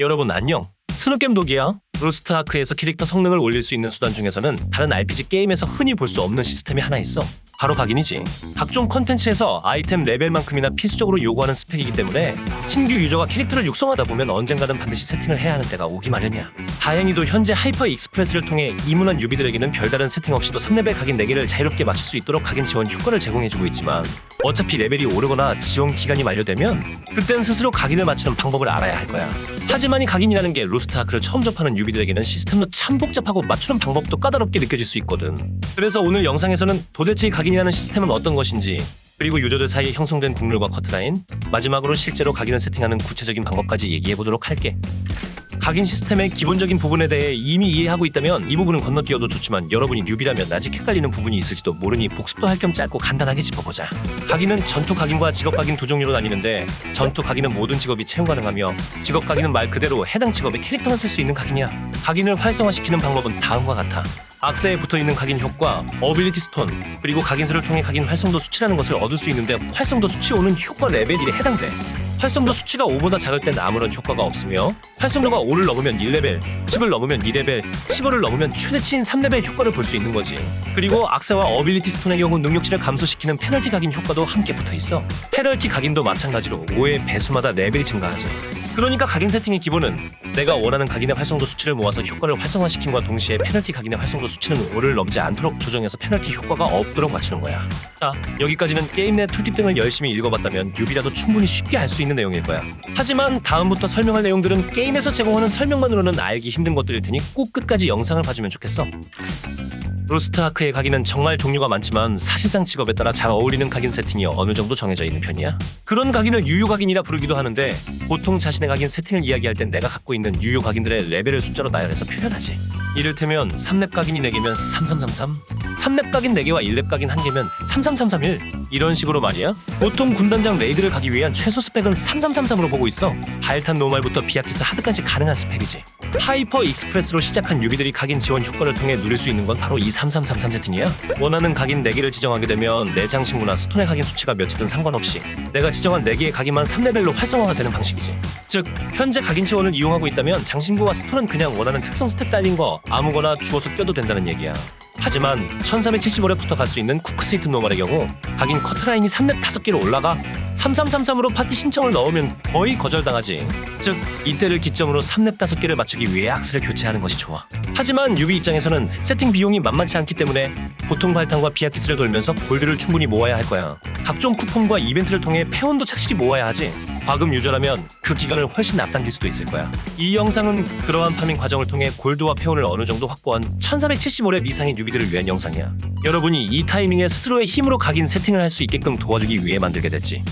여러분 안녕. 스누겜 독이야. 로스트 아크에서 캐릭터 성능을 올릴 수 있는 수단 중에서는 다른 RPG 게임에서 흔히 볼 수 없는 시스템이 하나 있어. 바로 각인이지. 각종 컨텐츠에서 아이템 레벨만큼이나 필수적으로 요구하는 스펙이기 때문에 신규 유저가 캐릭터를 육성하다 보면 언젠가는 반드시 세팅을 해야 하는 때가 오기 마련이야. 다행히도 현재 하이퍼 익스프레스를 통해 입문한 유비들에게는 별다른 세팅 없이도 3레벨 각인 4개를 자유롭게 맞출 수 있도록 각인 지원 효과를 제공해주고 있지만 어차피 레벨이 오르거나 지원 기간이 만료되면 그땐 스스로 각인을 맞추는 방법을 알아야 할 거야. 하지만 이 각인이라는 게 로스트 아크를 처음 접하는 유비들에게는 시스템도 참 복잡하고 맞추는 방법도 까다롭게 느껴질 수 있거든. 그래서 오늘 영상에서는 도대체 이 각인 이라는 시스템은 어떤 것인지 그리고 유저들 사이에 형성된 국룰과 커트라인 마지막으로 실제로 각인을 세팅하는 구체적인 방법까지 얘기해 보도록 할게. 각인 시스템의 기본적인 부분에 대해 이미 이해하고 있다면 이 부분은 건너뛰어도 좋지만 여러분이 뉴비라면 아직 헷갈리는 부분이 있을지도 모르니 복습도 할 겸 짧고 간단하게 짚어보자. 각인은 전투 각인과 직업 각인 두 종류로 나뉘는데 전투 각인은 모든 직업이 채용 가능하며 직업 각인은 말 그대로 해당 직업의 캐릭터만 쓸 수 있는 각인이야. 각인을 활성화시키는 방법은 다음과 같아. 악세에 붙어 있는 각인 효과, 어빌리티 스톤, 그리고 각인수를 통해 각인 활성도 수치라는 것을 얻을 수 있는데 활성도 수치 5는 효과 레벨 1에 해당돼. 활성도 수치가 5보다 작을 땐 아무런 효과가 없으며 활성도가 5를 넘으면 1레벨, 10을 넘으면 2레벨, 15를 넘으면 최대치인 3레벨 효과를 볼 수 있는 거지. 그리고 악세와 어빌리티 스톤의 경우 능력치를 감소시키는 페널티 각인 효과도 함께 붙어 있어. 페널티 각인도 마찬가지로 5의 배수마다 레벨이 증가하지. 그러니까 각인 세팅의 기본은 내가 원하는 각인의 활성도 수치를 모아서 효과를 활성화시킴과 동시에 페널티 각인의 활성도 수치는 5를 넘지 않도록 조정해서 페널티 효과가 없도록 맞추는 거야. 자, 여기까지는 게임 내 툴팁 등을 열심히 읽어봤다면 뉴비라도 충분히 쉽게 알 수 있는 내용일 거야. 하지만 다음부터 설명할 내용들은 게임에서 제공하는 설명만으로는 알기 힘든 것들일 테니 꼭 끝까지 영상을 봐주면 좋겠어. 로스트 아크의 각인은 정말 종류가 많지만 사실상 직업에 따라 잘 어울리는 각인 세팅이 어느 정도 정해져 있는 편이야. 그런 각인을 유효 각인이라 부르기도 하는데 보통 자신의 각인 세팅을 이야기할 땐 내가 갖고 있는 유효 각인들의 레벨을 숫자로 나열해서 표현하지. 이를테면 3렙 각인이 4개면 3333, 3렙 각인 4개와 1렙 각인 1개면 33331 이런 식으로 말이야. 보통 군단장 레이드를 가기 위한 최소 스펙은 3333으로 보고 있어. 하이탄 노말부터 비아키스 하드까지 가능한 스펙이지. 하이퍼 익스프레스로 시작한 유비들이 각인 지원 효과를 통해 누릴 수 있는 건 바로 이 3333 세팅이야. 원하는 각인 4개를 지정하게 되면 내 장신구나 스톤의 각인 수치가 몇이든 상관없이 내가 지정한 4개의 각인만 3레벨로 활성화가 되는 방식이지. 즉, 현재 각인 지원을 이용하고 있다면 장신구와 스톤은 그냥 원하는 특성 스탯 딸린 거 아무거나 주워서 껴도 된다는 얘기야. 하지만 1375렙부터 갈 수 있는 쿠크세이트 노멀의 경우 각인 커트라인이 3렙 5개로 올라가 3333으로 파티 신청을 넣으면 거의 거절당하지. 즉 이때를 기점으로 3렙 5개를 맞추기 위해 악스를 교체하는 것이 좋아. 하지만 유비 입장에서는 세팅 비용이 만만치 않기 때문에 보통 발탄과 비아키스를 돌면서 골드를 충분히 모아야 할 거야. 각종 쿠폰과 이벤트를 통해 패원도 착실히 모아야 하지. 과금 유저라면 그 기간을 훨씬 앞당길 수도 있을 거야. 이 영상은 그러한 파밍 과정을 통해 골드와 패원을 어느 정도 확보한 1475렙 이상의 뉴비들을 위한 영상이야. 여러분이 이 타이밍에 스스로의 힘으로 각인 세팅을 할 수 있게끔 도와주기 위해 만들게 됐지.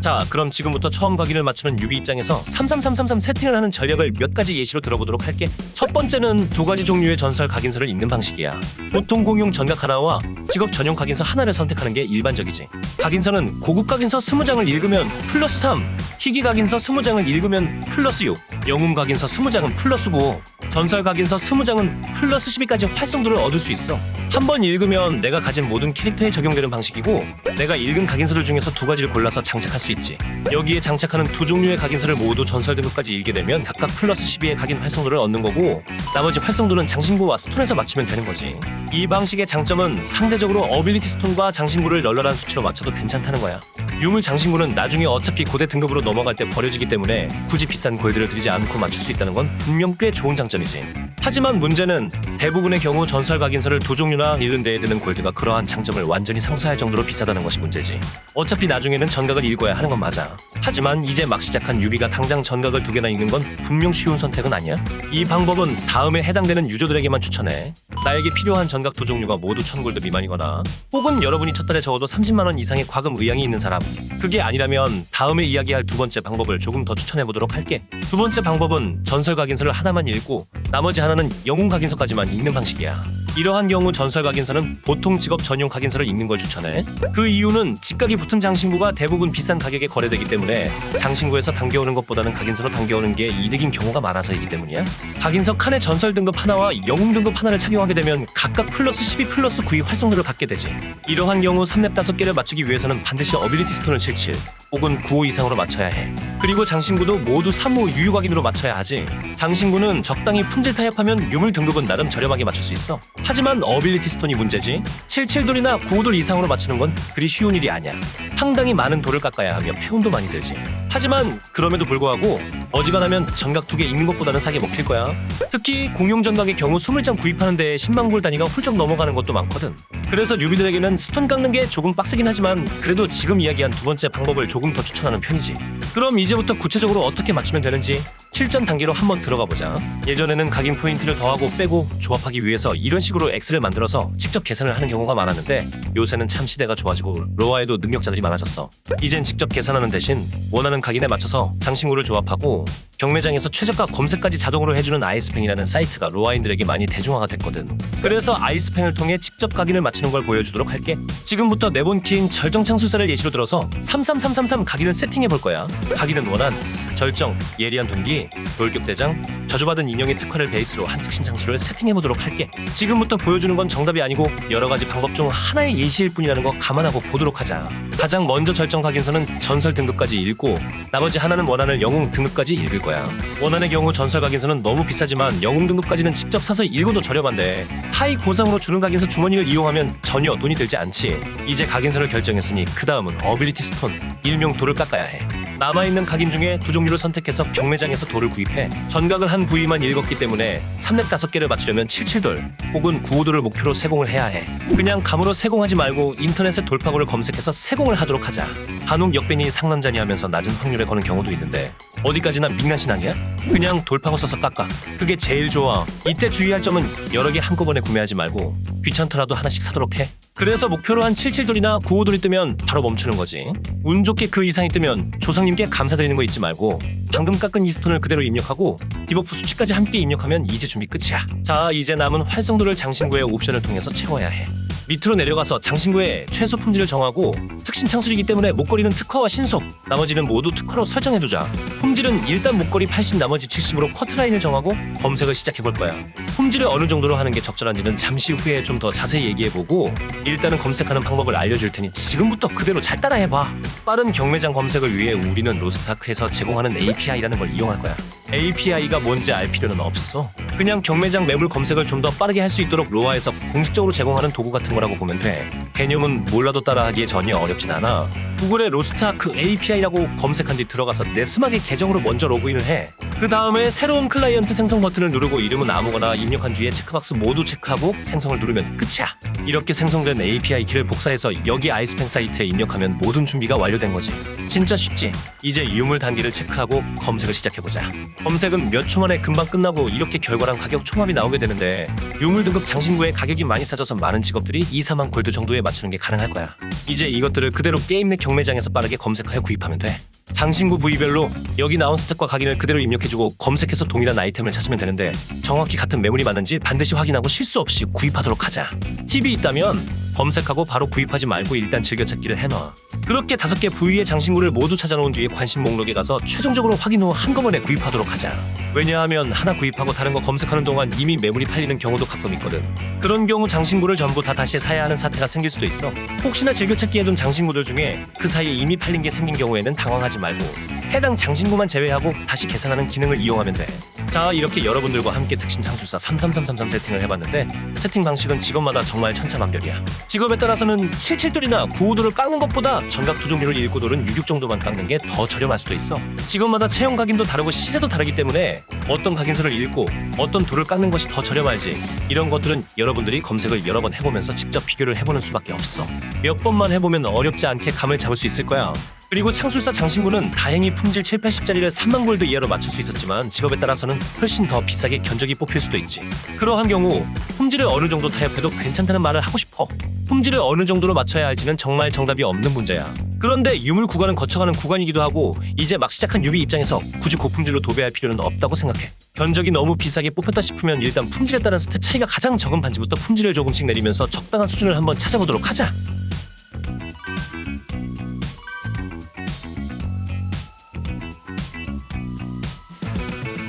자, 그럼 지금부터 처음 각인을 맞추는 유비 입장에서 33333 세팅을 하는 전략을 몇 가지 예시로 들어보도록 할게. 첫 번째는 두 가지 종류의 전설 각인서를 읽는 방식이야. 보통 공용 전각 하나와 직업 전용 각인서 하나를 선택하는 게 일반적이지. 각인서는 고급 각인서 20장을 읽으면 플러스 3, 희귀 각인서 20장을 읽으면 플러스 6, 영웅 각인서 20장은 플러스 9, 전설 각인서 20장은 플러스 12까지 활성도를 얻을 수 있어. 한 번 읽으면 내가 가진 모든 캐릭터에 적용되는 방식이고 내가 읽은 각인서들 중에서 두 가지를 골라서 장착할 수 있지. 여기에 장착하는 두 종류의 각인서를 모두 전설 등급까지 읽게 되면 각각 플러스 12의 각인 활성도를 얻는 거고 나머지 활성도는 장신구와 스톤에서 맞추면 되는 거지. 이 방식의 장점은 상대적으로 어빌리티 스톤과 장신구를 널널한 수치로 맞춰도 괜찮다는 거야. 유물 장신구는 나중에 어차피 고대 등급으로 넘어갈 때 버려지기 때문에 굳이 비싼 골드를 들이지 않고 맞출 수 있다는 건 분명 꽤 좋은 장점이지. 하지만 문제는 대부분의 경우 전설 각인서를 두 종류나 읽은 데에 드는 골드가 그러한 장점을 완전히 상쇄할 정도로 비싸다는 것이 문제지. 어차피 나중에는 전각을 읽어야 하는 건 맞아. 하지만 이제 막 시작한 유비가 당장 전각을 두 개나 읽는 건 분명 쉬운 선택은 아니야. 이 방법은 다음에 해당되는 유저들에게만 추천해. 나에게 필요한 전각 두 종류가 모두 1000골드 미만이거나 혹은 여러분이 첫 달에 적어도 30만 원 이상의 과금 의향이 있는 사람. 그게 아니라면 다음에 이야기할 두 번째 방법을 조금 더 추천해 보도록 할게. 두 번째 방법은 전설 각인서를 하나만 읽고 나머지 하나는 영웅 각인서까지만 읽는 방식이야. 이러한 경우 전설 각인서는 보통 직업 전용 각인서를 읽는 걸 추천해. 그 이유는 직각이 붙은 장신구가 대부분 비싼 가격에 거래되기 때문에 장신구에서 당겨오는 것보다는 각인서로 당겨오는 게 이득인 경우가 많아서이기 때문이야. 각인서 칸의 전설 등급 하나와 영웅 등급 하나를 착용하게 되면 각각 플러스 12 플러스 9의 활성도를 받게 되지. 이러한 경우 3렙 5개를 맞추기 위해서는 반드시 어빌리티 스톤을 77 혹은 95 이상으로 맞춰야 해. 그리고 장신구도 모두 3호 유유 각인으로 맞춰야 하지. 장신구는 적당히 품질 타협하면 유물 등급은 나름 저렴하게 맞출 수 있어. 하지만 어빌리티 스톤이 문제지. 77돌이나 95돌 이상으로 맞추는 건 그리 쉬운 일이 아니야. 상당히 많은 돌을 깎아야 하며 페운도 많이 들지. 하지만 그럼에도 불구하고 어지간하면 전각 두개 읽는 것보다는 사게 먹힐 거야. 특히 공용 전각의 경우 20장 구입하는 데 10만 골 단위가 훌쩍 넘어가는 것도 많거든. 그래서 뉴비들에게는 스톤 깎는 게 조금 빡세긴 하지만 그래도 지금 이야기한 두 번째 방법을 조금 더 추천하는 편이지. 그럼 이제부터 구체적으로 어떻게 맞추면 되는지 실전 단계로 한번 들어가 보자. 예전에는 각인 포인트를 더하고 빼고 조합하기 위해서 이런 식으로 엑스를 만들어서 직접 계산을 하는 경우가 많았는데 요새는 참 시대가 좋아지고 로아에도 능력자들이 많아졌어. 이젠 직접 계산하는 대신 원하는 각인에 맞춰서 장신구를 조합하고 경매장에서 최저가 검색까지 자동으로 해주는 아이스팽이라는 사이트가 로아인들에게 많이 대중화가 됐거든. 그래서 아이스팽을 통해 직접 각인을 맞추는 걸 보여주도록 할게. 지금부터 네번 키인 절정 창술사를 예시로 들어서 33333 각인을 세팅해 볼 거야. 각인은 원한, 절정, 예리한 동기, 돌격대장, 저주받은 인형의 특화를 베이스로 한 특신 장수를 세팅해 보도록 할게. 지금부터 보여주는 건 정답이 아니고 여러 가지 방법 중 하나의 예시일 뿐이라는 거 감안하고 보도록 하자. 가장 먼저 절정 각인서는 전설 등급까지 읽고 나머지 하나는 원한을 영웅 등급까지 읽을 거야. 원한의 경우 전설 각인서는 너무 비싸지만 영웅 등급까지는 직접 사서 읽어도 저렴한데 하이 고상으로 주는 각인서 주머니를 이용하면 전혀 돈이 들지 않지. 이제 각인서를 결정했으니 그 다음은 어빌리티 스톤, 일명 돌을 깎아야 해. 남아있는 각인 중에 두 종류를 선택해서 경매장에서 돌을 구입해 전각을 한 부위만 읽었기 때문에 3렙 5개를 맞추려면 77돌 혹은 95돌을 목표로 세공을 해야 해. 그냥 감으로 세공하지 말고 인터넷에 돌파구를 검색해서 세공을 하도록 하자. 한옥 역변이 상남자니 하면서 낮은 확률에 거는 경우도 있는데 어디까지나 민간신앙이야? 그냥 돌파구 써서 깎아. 그게 제일 좋아. 이때 주의할 점은 여러 개 한꺼번에 구매하지 말고 귀찮더라도 하나씩 사도록 해. 그래서 목표로 한 77돌이나 95돌이 뜨면 바로 멈추는 거지. 운 좋게 그 이상이 뜨면 조상님께 감사드리는 거 잊지 말고 방금 깎은 이 스톤을 그대로 입력하고 디버프 수치까지 함께 입력하면 이제 준비 끝이야. 자 이제 남은 활성도를 장신구의 옵션을 통해서 채워야 해 밑으로 내려가서 장신구의 최소 품질을 정하고 특신 창술이기 때문에 목걸이는 특화와 신속 나머지는 모두 특화로 설정해두자. 품질은 일단 목걸이 80 나머지 70으로 커트라인을 정하고 검색을 시작해볼 거야. 품질을 어느 정도로 하는 게 적절한지는 잠시 후에 좀 더 자세히 얘기해보고 일단은 검색하는 방법을 알려줄 테니 지금부터 그대로 잘 따라해봐. 빠른 경매장 검색을 위해 우리는 로스트아크에서 제공하는 API라는 걸 이용할 거야. API가 뭔지 알 필요는 없어 그냥 경매장 매물 검색을 좀 더 빠르게 할 수 있도록 로아에서 공식적으로 제공하는 도구 같은 거라고 보면 돼. 개념은 몰라도 따라하기에 전혀 어렵진 않아 구글에 로스트아크 API라고 검색한 뒤 들어가서 내 스마트 계정으로 먼저 로그인을 해. 그 다음에 새로운 클라이언트 생성 버튼을 누르고 이름은 아무거나 입력한 뒤에 체크박스 모두 체크하고 생성을 누르면 끝이야. 이렇게 생성된 API 키를 복사해서 여기 아이스펜 사이트에 입력하면 모든 준비가 완료된 거지. 진짜 쉽지? 이제 유물 단계를 체크하고 검색을 시작해보자. 검색은 몇 초 만에 금방 끝나고 이렇게 결과랑 가격 총합이 나오게 되는데 유물 등급 장신구의 가격이 많이 싸져서 많은 직업들이 2, 4만 골드 정도에 맞추는 게 가능할 거야. 이제 이것들을 그대로 게임 내 경매장에서 빠르게 검색하여 구입하면 돼. 장신구 부위별로 여기 나온 스택과 각인을 그대로 입력해주고 검색해서 동일한 아이템을 찾으면 되는데 정확히 같은 매물이 맞는지 반드시 확인하고 실수 없이 구입하도록 하자. 팁이 있다면 검색하고 바로 구입하지 말고 일단 즐겨찾기를 해놔. 그렇게 다섯 개 부위의 장신구를 모두 찾아놓은 뒤에 관심 목록에 가서 최종적으로 확인 후 한꺼번에 구입하도록 하자. 왜냐하면 하나 구입하고 다른 거 검색하는 동안 이미 매물이 팔리는 경우도 가끔 있거든. 그런 경우 장신구를 전부 다 다시 사야 하는 사태가 생길 수도 있어. 혹시나 즐겨찾기 해둔 장신구들 중에 그 사이에 이미 팔린 게 생긴 경우에는 당황하지 말고 해당 장신구만 제외하고 다시 계산하는 기능을 이용하면 돼. 자 이렇게 여러분들과 함께 특신 장술사 33333 세팅을 해봤는데 세팅 방식은 직업마다 정말 천차만별이야. 직업에 따라서는 77돌이나 95돌을 깎는 것보다 전각 두 종류를 19돌은 66 정도만 깎는 게 더 저렴할 수도 있어. 직업마다 체형 각인도 다르고 시세도 다르기 때문에 어떤 각인서를 읽고 어떤 돌을 깎는 것이 더 저렴할지 이런 것들은 여러분들이 검색을 여러 번 해보면서 직접 비교를 해보는 수밖에 없어. 몇 번만 해보면 어렵지 않게 감을 잡을 수 있을 거야. 그리고 창술사 장신구는 다행히 품질 7, 80짜리를 3만 골드 이하로 맞출 수 있었지만 직업에 따라서는 훨씬 더 비싸게 견적이 뽑힐 수도 있지. 그러한 경우 품질을 어느 정도 타협해도 괜찮다는 말을 하고 싶어. 품질을 어느 정도로 맞춰야 할지는 정말 정답이 없는 문제야. 그런데 유물 구간은 거쳐가는 구간이기도 하고 이제 막 시작한 유비 입장에서 굳이 고품질로 도배할 필요는 없다고 생각해. 견적이 너무 비싸게 뽑혔다 싶으면 일단 품질에 따른 스탯 차이가 가장 적은 반지부터 품질을 조금씩 내리면서 적당한 수준을 한번 찾아보도록 하자.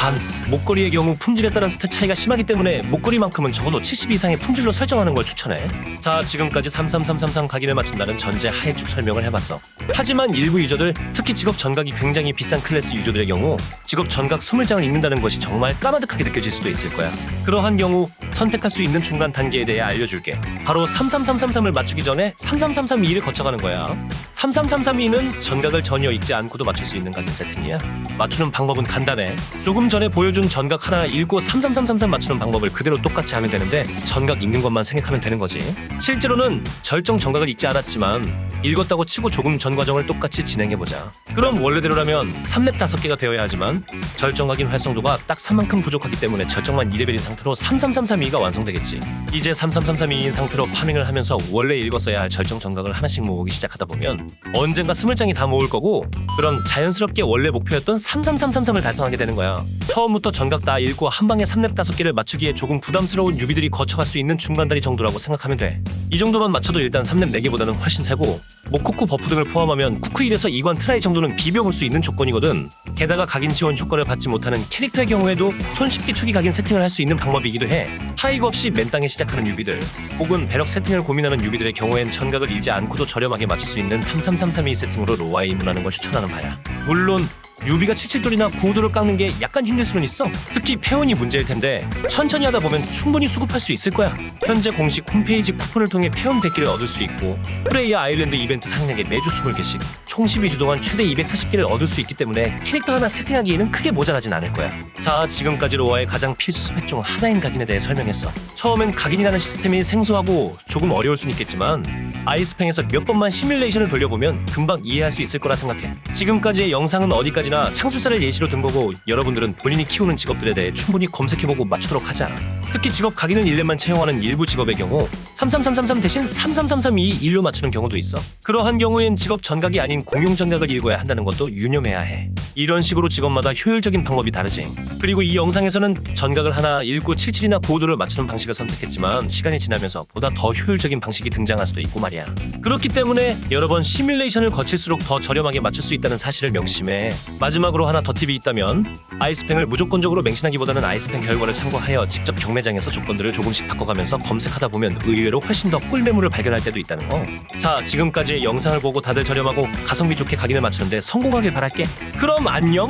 단 목걸이의 경우 품질에 따른 스탯 차이가 심하기 때문에 목걸이만큼은 적어도 70 이상의 품질로 설정하는 걸 추천해. 자, 지금까지 33333 각인을 맞춘다는 전제 하에 쭉 설명을 해봤어. 하지만 일부 유저들, 특히 직업 전각이 굉장히 비싼 클래스 유저들의 경우 직업 전각 20장을 읽는다는 것이 정말 까마득하게 느껴질 수도 있을 거야. 그러한 경우 선택할 수 있는 중간 단계에 대해 알려줄게. 바로 33333을 맞추기 전에 33332를 거쳐가는 거야. 33332는 전각을 전혀 읽지 않고도 맞출 수 있는 각인 세팅이야. 맞추는 방법은 간단해. 조금 전에 보여준 전각 하나 읽고 33333 맞추는 방법을 그대로 똑같이 하면 되는데 전각 읽는 것만 생각하면 되는 거지. 실제로는 절정 전각을 읽지 않았지만 읽었다고 치고 조금 전 과정을 똑같이 진행해보자. 그럼 원래대로라면 3렙 5개가 되어야 하지만 절정 각인 활성도가 딱 3만큼 부족하기 때문에 절정만 2레벨인 상태로 33332가 완성되겠지. 이제 33332인 상태로 파밍을 하면서 원래 읽었어야 할 절정 전각을 하나씩 모으기 시작하다 보면 언젠가 20장이 다 모을 거고 그럼 자연스럽게 원래 목표였던 33333을 달성하게 되는 거야. 처음부터 전각 다 읽고 한 방에 3렙 5개를 맞추기에 조금 부담스러운 유비들이 거쳐갈 수 있는 중간다리 정도라고 생각하면 돼. 이 정도만 맞춰도 일단 3렙 4개보다는 훨씬 세고 모코코 버프 등을 포함하면 쿠크 1에서 2관 트라이 정도는 비벼볼 수 있는 조건이거든. 게다가 각인 지원 효과를 받지 못하는 캐릭터의 경우에도 손쉽게 초기 각인 세팅을 할 수 있는 방법이기도 해. 하이거 없이 맨땅에 시작하는 유비들 혹은 배럭 세팅을 고민하는 유비들의 경우엔 전각을 잃지 않고도 저렴하게 맞출 수 있는 33332 세팅으로 로아에 입문하는 걸 추천하는 바야. 물론 유비가 77돌이나 95돌을 깎는 게 약간 힘들 수는 있어. 특히 페온이 문제일 텐데 천천히 하다 보면 충분히 수급할 수 있을 거야. 현재 공식 홈페이지 쿠폰을 통해 페온 100개를 얻을 수 있고 프레이어 아일랜드 이벤트 상량에 매주 20개씩 총 12주 동안 최대 240개를 얻을 수 있기 때문에 캐릭터 하나 세팅하기에는 크게 모자라진 않을 거야. 자, 지금까지 로아의 가장 필수 스펙 중 하나인 각인에 대해 설명했어. 처음엔 각인이라는 시스템이 생소하고 조금 어려울 수는 있겠지만 아이스팽에서 몇 번만 시뮬레이션을 돌려보면 금방 이해할 수 있을 거라 생각해. 지금까지의 영상은 어디까지 나 창술사를 예시로 든 거고 여러분들은 본인이 키우는 직업들에 대해 충분히 검색해보고 맞추도록 하자. 특히 직업 각인은 1렙만 채용하는 일부 직업의 경우 33333 대신 33332 일로 맞추는 경우도 있어. 그러한 경우엔 직업 전각이 아닌 공용 전각을 읽어야 한다는 것도 유념해야 해. 이런 식으로 직업마다 효율적인 방법이 다르지. 그리고 이 영상에서는 전각을 하나 읽고 77이나 95도를 맞추는 방식을 선택했지만 시간이 지나면서 보다 더 효율적인 방식이 등장할 수도 있고 말이야. 그렇기 때문에 여러 번 시뮬레이션을 거칠수록 더 저렴하게 맞출 수 있다는 사실을 명심해. 마지막으로 하나 더 팁이 있다면 아이스팽을 무조건적으로 맹신하기보다는 아이스팽 결과를 참고하여 직접 경매장에서 조건들을 조금씩 바꿔가면서 검색하다 보면 의외로 훨씬 더 꿀매물을 발견할 때도 있다는 거. 자, 지금까지의 영상을 보고 다들 저렴하고 가성비 좋게 각인을 맞추는데 성공하길 바랄게. 그럼 안녕.